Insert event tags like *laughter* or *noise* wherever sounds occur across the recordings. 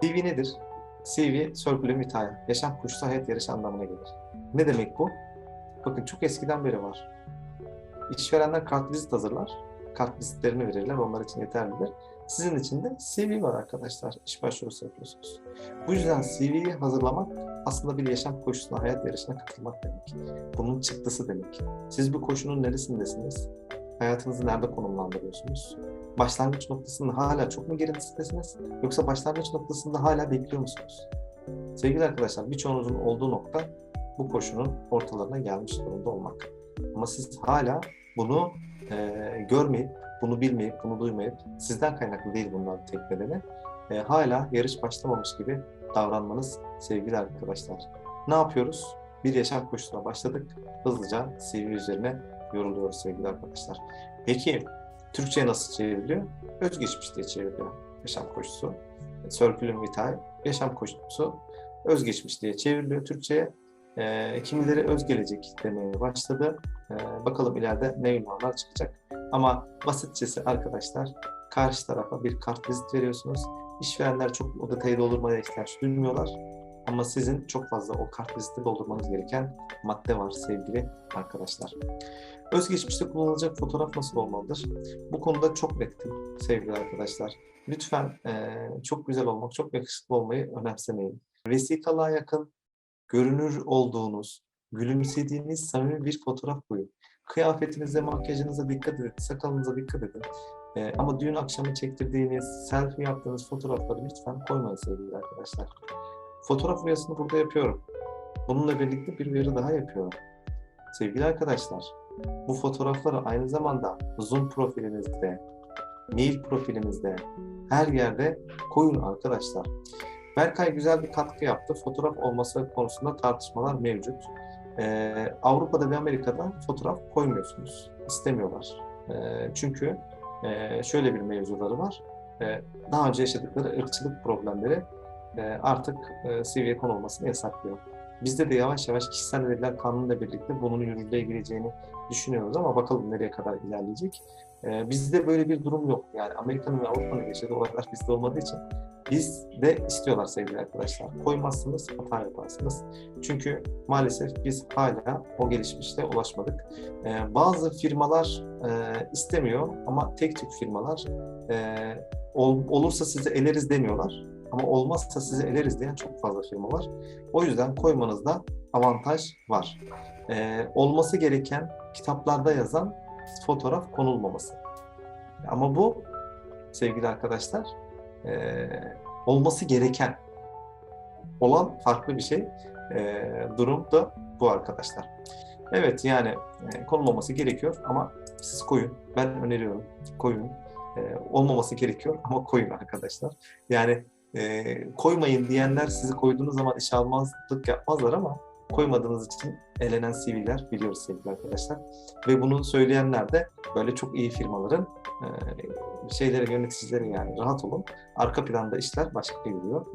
CV nedir? CV, Circulum Vitae, yaşam koşusu hayat yarışı anlamına gelir. Ne demek bu? Bakın çok eskiden beri var. İşverenler kartvizit hazırlar. Kartvizitlerini verirler, onlar için yeterlidir. Sizin için de CV var arkadaşlar. İş başvurusu yapıyorsunuz. Bu yüzden CV'yi hazırlamak aslında bir yaşam koşusuna, hayat yarışına katılmak demek. Bunun çıktısı demek. Siz bu koşunun neresindesiniz? Hayatınızı nerede konumlandırıyorsunuz? Başlangıç noktasında hala çok mu geridesiniz? Yoksa başlangıç noktasında hala bekliyor musunuz? Sevgili arkadaşlar, birçoğunuzun olduğu nokta bu koşunun ortalarına gelmiş durumda olmak. Ama siz hala bunu e, görmeyip, bunu bilmeyip, bunu duymayıp, sizden kaynaklı değil bunların tek nedeni, e, hala yarış başlamamış gibi davranmanız sevgili arkadaşlar. Ne yapıyoruz? Bir yaşam koşusuna başladık. Hızlıca CV üzerine yoruluyoruz sevgili arkadaşlar. Peki Türkçe'ye nasıl çevriliyor? Özgeçmiş diye çevriliyor yaşam koşusu. Circulum Vitae, yaşam koşusu özgeçmiş diye çevriliyor Türkçe'ye. E, kimileri özgelecek demeye başladı. E, bakalım ileride ne ünvanlar çıkacak. Ama basitçesi arkadaşlar karşı tarafa bir kart vizit veriyorsunuz. İşverenler çok o detayı doldurmaya ihtiyaç duymuyorlar. Ama sizin çok fazla o kart viziti doldurmanız gereken madde var sevgili arkadaşlar. Özgeçmişte kullanılacak fotoğraf nasıl olmalıdır? Bu konuda çok nettim sevgili arkadaşlar. Lütfen e, çok güzel olmak, çok yakışıklı olmayı önemsemeyin. Vesikalığa yakın, görünür olduğunuz, gülümsediğiniz samimi bir fotoğraf koyun. Kıyafetinize, makyajınıza dikkat edin, sakalınıza dikkat edin. E, ama düğün akşamı çektirdiğiniz, selfie yaptığınız fotoğrafları lütfen koymayın sevgili arkadaşlar. Fotoğraf uyarısını burada yapıyorum. Bununla birlikte bir uyarı daha yapıyorum. Sevgili arkadaşlar, bu fotoğrafları aynı zamanda Zoom profilinizde, mail profilinizde, her yerde koyun arkadaşlar. Berkay güzel bir katkı yaptı. Fotoğraf olması konusunda tartışmalar mevcut. Ee, Avrupa'da ve Amerika'da fotoğraf koymuyorsunuz. İstemiyorlar. Ee, çünkü e, şöyle bir mevzuları var. Ee, daha önce yaşadıkları ırkçılık problemleri artık e, CV'ye konulmasını yasaklıyor. Bizde de yavaş yavaş kişisel veriler kanunuyla birlikte bunun yürürlüğe gireceğini düşünüyoruz ama bakalım nereye kadar ilerleyecek. Ee, bizde böyle bir durum yok. Yani Amerika'nın ve Avrupa'nın yaşadığı olaylar *laughs* bizde olmadığı için biz de istiyorlar sevgili arkadaşlar. Koymazsınız, hata yaparsınız. Çünkü maalesef biz hala o gelişmişte ulaşmadık. Ee, bazı firmalar e, istemiyor ama tek tük firmalar e, ol, olursa sizi eleriz demiyorlar. Ama olmazsa sizi eleriz diyen çok fazla firma var. O yüzden koymanızda avantaj var. Ee, olması gereken kitaplarda yazan fotoğraf konulmaması. Ama bu sevgili arkadaşlar e, olması gereken olan farklı bir şey. E, durum da bu arkadaşlar. Evet yani e, konulmaması gerekiyor ama siz koyun. Ben öneriyorum. Koyun. E, olmaması gerekiyor ama koyun arkadaşlar. Yani e, koymayın diyenler sizi koyduğunuz zaman işe almazlık yapmazlar ama koymadığınız için elenen CV'ler biliyoruz sevgili arkadaşlar. Ve bunu söyleyenler de böyle çok iyi firmaların e, şeyleri yöneticileri yani rahat olun. Arka planda işler başka yürüyor.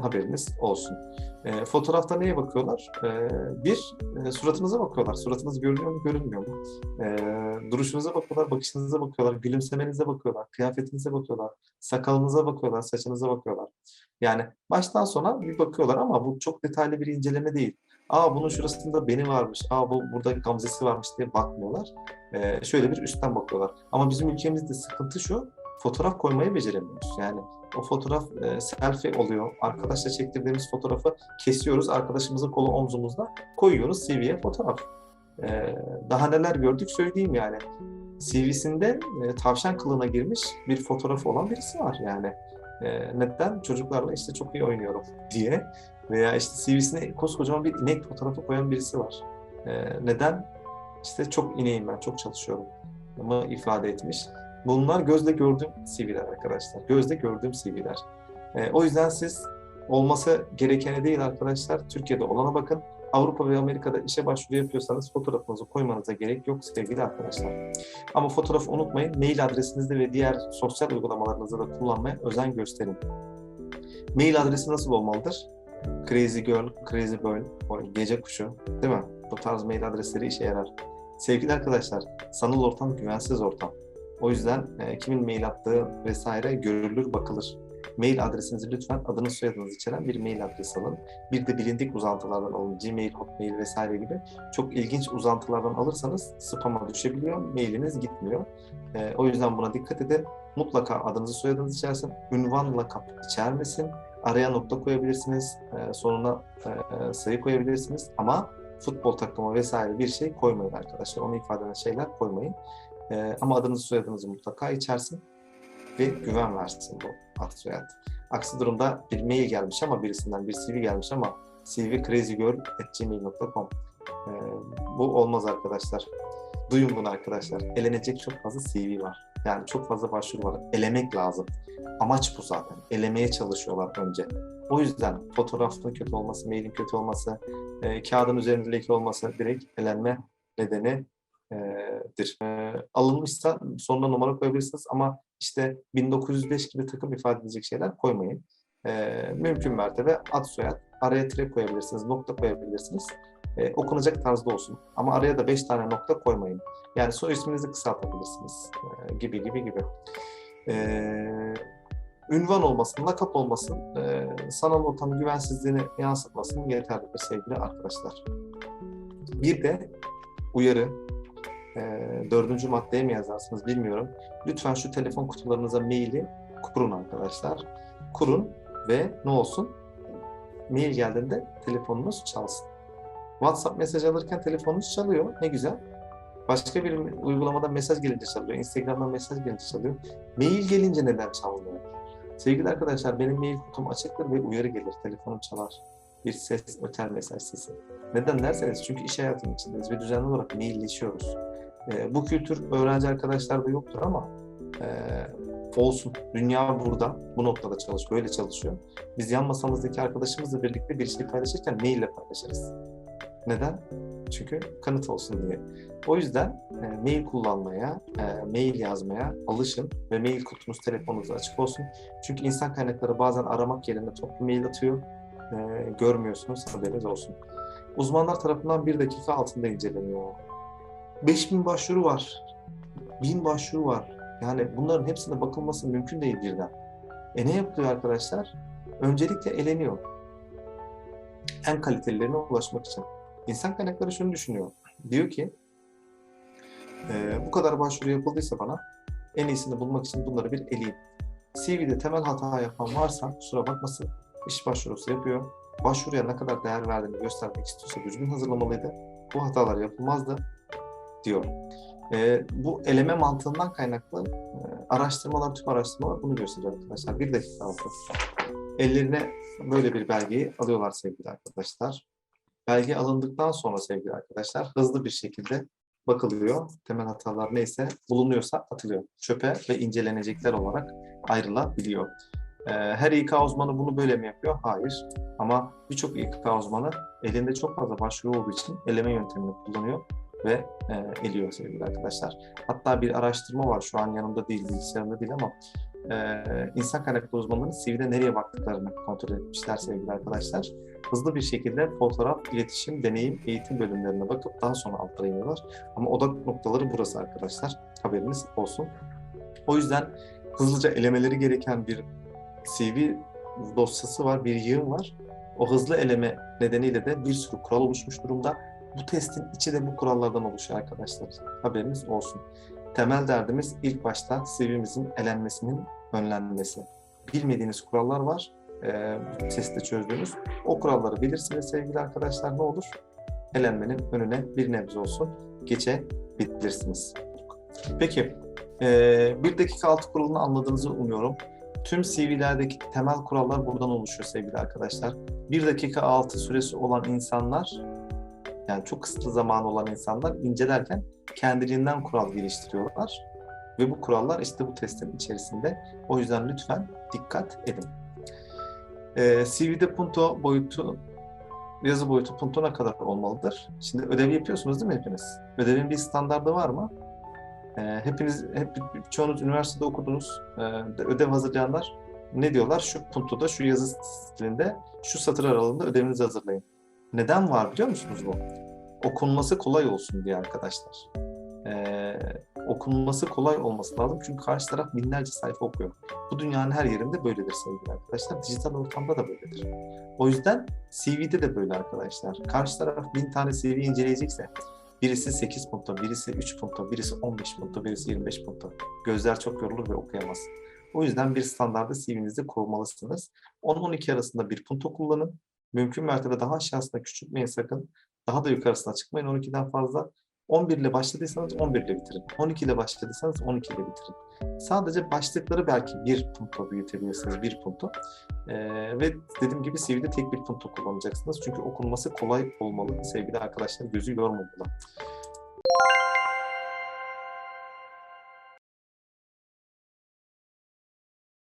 Haberiniz olsun. E, fotoğrafta neye bakıyorlar? E, bir, e, suratınıza bakıyorlar. Suratınız görünüyor mu, görünmüyor mu? E, duruşunuza bakıyorlar, bakışınıza bakıyorlar, gülümsemenize bakıyorlar, kıyafetinize bakıyorlar, sakalınıza bakıyorlar, saçınıza bakıyorlar. Yani baştan sona bir bakıyorlar ama bu çok detaylı bir inceleme değil. Aa bunun şurasında beni varmış, aa bu burada gamzesi varmış diye bakmıyorlar. Ee, şöyle bir üstten bakıyorlar. Ama bizim ülkemizde sıkıntı şu, fotoğraf koymayı beceremiyoruz. Yani o fotoğraf e, selfie oluyor. Arkadaşla çektirdiğimiz fotoğrafı kesiyoruz. Arkadaşımızın kolu omzumuzda koyuyoruz CV'ye fotoğraf. Ee, daha neler gördük söyleyeyim yani. CV'sinde e, tavşan kılığına girmiş bir fotoğrafı olan birisi var yani. E, neden? Çocuklarla işte çok iyi oynuyorum diye. Veya işte CV'sine koskocaman bir inek fotoğrafı koyan birisi var. E, neden? İşte çok ineğim ben, çok çalışıyorum ama ifade etmiş. Bunlar gözle gördüğüm CV'ler arkadaşlar. Gözle gördüğüm CV'ler. E, o yüzden siz olması gerekeni değil arkadaşlar. Türkiye'de olana bakın. Avrupa ve Amerika'da işe başvuru yapıyorsanız fotoğrafınızı koymanıza gerek yok sevgili arkadaşlar. Ama fotoğrafı unutmayın. Mail adresinizde ve diğer sosyal uygulamalarınızda da kullanmaya özen gösterin. Mail adresi nasıl olmalıdır? Crazy Girl, Crazy Boy, gece kuşu değil mi? Bu tarz mail adresleri işe yarar. Sevgili arkadaşlar, sanal ortam güvensiz ortam. O yüzden e, kimin mail attığı vesaire görülür, bakılır. Mail adresinizi lütfen adınız soyadınız içeren bir mail adresi alın. Bir de bilindik uzantılardan alın. Gmail, Hotmail vesaire gibi. Çok ilginç uzantılardan alırsanız spam'a düşebiliyor. Mailiniz gitmiyor. E, o yüzden buna dikkat edin. Mutlaka adınızı soyadınızı içersin. Ünvan, lakap içermesin. Araya nokta koyabilirsiniz. E, sonuna e, sayı koyabilirsiniz. Ama futbol takımı vesaire bir şey koymayın arkadaşlar. Onu ifade eden şeyler koymayın. E, ama adınızı soyadınızı mutlaka içersin ve güven versin bu soyad. Aksi durumda bir mail gelmiş ama birisinden bir CV gelmiş ama cvcrazygirl.gmail.com e, Bu olmaz arkadaşlar. Duyun bunu arkadaşlar. Elenecek çok fazla CV var. Yani çok fazla başvuru var. Elemek lazım. Amaç bu zaten. Elemeye çalışıyorlar önce. O yüzden fotoğrafın kötü olması, mailin kötü olması, e, kağıdın üzerinde leke olması direkt elenme nedenidir. E, alınmışsa sonuna numara koyabilirsiniz ama işte 1905 gibi takım ifade edecek şeyler koymayın. E, mümkün mertebe ad soyad, araya tire koyabilirsiniz, nokta koyabilirsiniz. E, okunacak tarzda olsun. Ama araya da 5 tane nokta koymayın. Yani soy isminizi kısaltabilirsiniz e, gibi gibi gibi. E, ünvan olmasın, lakap olmasın, e, sanal ortamın güvensizliğini yansıtmasın yeterlidir sevgili arkadaşlar. Bir de uyarı, e, dördüncü maddeye mi yazarsınız bilmiyorum. Lütfen şu telefon kutularınıza maili kurun arkadaşlar. Kurun ve ne olsun? Mail geldiğinde telefonunuz çalsın. WhatsApp mesaj alırken telefonunuz çalıyor. Ne güzel. Başka bir uygulamada mesaj gelince çalıyor. Instagram'dan mesaj gelince çalıyor. Mail gelince neden çalmıyor? Sevgili arkadaşlar benim mail kutum açıktır ve uyarı gelir. Telefonum çalar. Bir ses, öter mesaj sesi. Neden derseniz çünkü iş hayatının içindeyiz ve düzenli olarak mailleşiyoruz. E, bu kültür öğrenci arkadaşlarda yoktur ama e, olsun. Dünya burada. Bu noktada çalış, böyle çalışıyor. Biz yan masamızdaki arkadaşımızla birlikte bir şey paylaşırken maille paylaşırız. Neden? Çünkü kanıt olsun diye. O yüzden e, mail kullanmaya, e, mail yazmaya alışın ve mail kutunuz telefonunuz açık olsun. Çünkü insan kaynakları bazen aramak yerine toplu mail atıyor. E, görmüyorsunuz, haberiniz olsun. Uzmanlar tarafından bir dakika altında inceleniyor. 5000 başvuru var. 1000 başvuru var. Yani bunların hepsine bakılması mümkün değil birden. E ne yapılıyor arkadaşlar? Öncelikle eleniyor. En kalitelilerine ulaşmak için. İnsan kaynakları şunu düşünüyor. Diyor ki e, bu kadar başvuru yapıldıysa bana en iyisini bulmak için bunları bir eleyeyim. CV'de temel hata yapan varsa kusura bakmasın iş başvurusu yapıyor. Başvuruya ne kadar değer verdiğini göstermek istiyorsa düzgün hazırlamalıydı. Bu hatalar yapılmazdı diyor. E, bu eleme mantığından kaynaklı e, araştırmalar, tüm araştırmalar bunu gösteriyor arkadaşlar. Bir dakika altı. Ellerine böyle bir belgeyi alıyorlar sevgili arkadaşlar. Belge alındıktan sonra sevgili arkadaşlar hızlı bir şekilde bakılıyor. Temel hatalar neyse bulunuyorsa atılıyor. Çöpe ve incelenecekler olarak ayrılabiliyor. Ee, her İK uzmanı bunu böyle mi yapıyor? Hayır. Ama birçok İK uzmanı elinde çok fazla başvuru olduğu için eleme yöntemini kullanıyor ve e, eliyor sevgili arkadaşlar. Hatta bir araştırma var şu an yanımda değil, bilgisayarımda değil ama e, insan kaynaklı uzmanları CV'de nereye baktıklarını kontrol etmişler sevgili arkadaşlar. Hızlı bir şekilde fotoğraf, iletişim, deneyim, eğitim bölümlerine bakıp daha sonra altlara iniyorlar. Ama odak noktaları burası arkadaşlar. Haberiniz olsun. O yüzden hızlıca elemeleri gereken bir CV dosyası var, bir yığın var. O hızlı eleme nedeniyle de bir sürü kural oluşmuş durumda. Bu testin içi de bu kurallardan oluşuyor arkadaşlar. Haberiniz olsun. Temel derdimiz ilk başta CV'mizin elenmesinin önlenmesi. Bilmediğiniz kurallar var. E, bu testte çözdüğünüz. O kuralları bilirsiniz sevgili arkadaşlar ne olur? Elenmenin önüne bir nebze olsun geçebilirsiniz. Peki, e, bir dakika altı kuralını anladığınızı umuyorum. Tüm CV'lerdeki temel kurallar buradan oluşuyor sevgili arkadaşlar. Bir dakika altı süresi olan insanlar yani çok kısıtlı zamanı olan insanlar incelerken kendiliğinden kural geliştiriyorlar. Ve bu kurallar işte bu testin içerisinde. O yüzden lütfen dikkat edin. Ee, CV'de punto boyutu, yazı boyutu punto ne kadar olmalıdır? Şimdi ödev yapıyorsunuz değil mi hepiniz? Ödevin bir standardı var mı? Ee, hepiniz, hep çoğunuz üniversitede okudunuz. Ee, ödev hazırlayanlar ne diyorlar? Şu puntoda, şu yazı stilinde, şu satır aralığında ödevinizi hazırlayın. Neden var biliyor musunuz bu? Okunması kolay olsun diye arkadaşlar. Ee, okunması kolay olması lazım. Çünkü karşı taraf binlerce sayfa okuyor. Bu dünyanın her yerinde böyledir sevgili arkadaşlar. Dijital ortamda da böyledir. O yüzden CV'de de böyle arkadaşlar. Karşı taraf bin tane CV inceleyecekse birisi 8 punto, birisi 3 punto, birisi 15 punto, birisi 25 punto. Gözler çok yorulur ve okuyamaz. O yüzden bir standardı CV'nizde kurmalısınız. 10-12 arasında bir punto kullanın. Mümkün mertebe daha aşağısına küçültmeyin sakın. Daha da yukarısına çıkmayın 12'den fazla. 11 ile başladıysanız 11 ile bitirin. 12 ile başladıysanız 12 ile bitirin. Sadece başlıkları belki bir punto büyütebilirsiniz, bir punto. Ee, ve dediğim gibi CV'de tek bir punto kullanacaksınız. Çünkü okunması kolay olmalı sevgili arkadaşlar, gözü yormamalı.